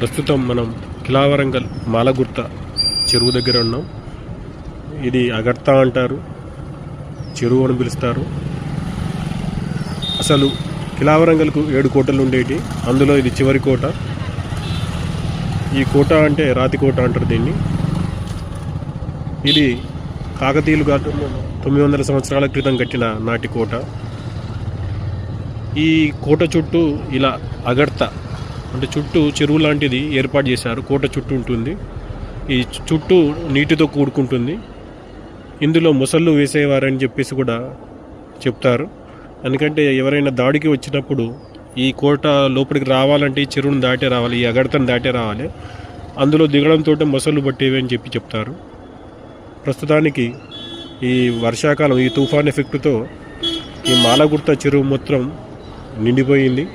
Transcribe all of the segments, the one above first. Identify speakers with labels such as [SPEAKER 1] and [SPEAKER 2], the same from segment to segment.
[SPEAKER 1] ప్రస్తుతం మనం కిలావరంగల్ మాలగుర్త చెరువు దగ్గర ఉన్నాం. ఇది అగర్తా అంటారు చెరువు అని పిలుస్తారు. అసలు కిలావరంగల్కు ఏడు కోటలు ఉండేటి? అందులో ఇది చివరి కోట. ఈ కోట అంటే రాతి కోట అంటారు దీన్ని. ఇది కాకతీయులు తొమ్మిది వందల సంవత్సరాల క్రితం కట్టిన నాటి కోట. ఈ కోట చుట్టూ ఇలా అగర్త అంటే చుట్టూ చెరువు లాంటిది ఏర్పాటు చేశారు. కోట చుట్టూ ఉంటుంది. ఈ చుట్టూ నీటితో కూడుకుంటుంది. ఇందులో ముసళ్ళు వేసేవారని చెప్పేసి కూడా చెప్తారు. ఎందుకంటే ఎవరైనా దాడికి వచ్చినప్పుడు ఈ కోట లోపలికి రావాలంటే ఈ చెరువును దాటే రావాలి ఈ అగడతను దాటే రావాలి. అందులో దిగడంతో మొసళ్ళు పట్టేవి అని చెప్పి చెప్తారు. ప్రస్తుతానికి ఈ వర్షాకాలం ఈ తుఫాన్ ఎఫెక్ట్తో ఈ మాలగుర్త చెరువు మొత్తం నిండిపోయింది.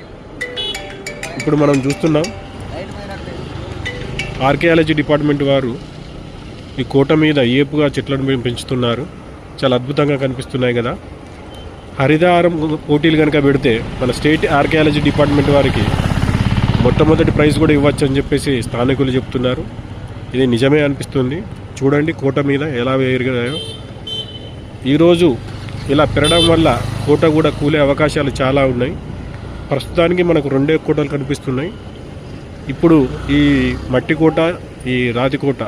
[SPEAKER 1] ఇప్పుడు మనం చూస్తున్నాం. ఆర్కియాలజీ డిపార్ట్మెంట్ వారు ఈ కోట మీద ఏపుగా చెట్లను పెంచుతున్నారు. చాలా అద్భుతంగా కనిపిస్తున్నాయి కదా. హరితహారం పోటీలు కనుక పెడితే మన స్టేట్ ఆర్కియాలజీ డిపార్ట్మెంట్ వారికి మొట్టమొదటి ప్రైజ్ కూడా ఇవ్వచ్చు అని చెప్పేసి స్థానికులు చెప్తున్నారు. ఇది నిజమే అనిపిస్తుంది. చూడండి కోట మీద ఎలా ఎరిగినాయో ఈరోజు ఇలా పెరగడం వల్ల కోట కూడా కూలే అవకాశాలు చాలా ఉన్నాయి. ప్రస్తుతానికి మనకు రెండే కోటలు కనిపిస్తున్నాయి. ఇప్పుడు ఈ మట్టి కోట ఈ రాతికోట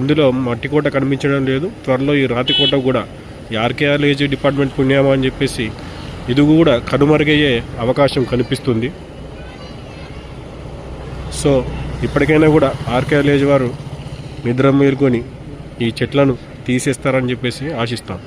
[SPEAKER 1] ఇందులో మట్టి కోట కనిపించడం లేదు. త్వరలో ఈ రాతికోట కూడా ఈ ఆర్కియాలజీ డిపార్ట్మెంట్ పుణ్యామా అని చెప్పేసి ఇది కూడా కనుమరుగయ్యే అవకాశం కనిపిస్తుంది. సో ఇప్పటికైనా కూడా ఆర్కియాలజీ వారు నిద్ర మేల్కొని ఈ చెట్లను తీసేస్తారని చెప్పేసి ఆశిస్తాం.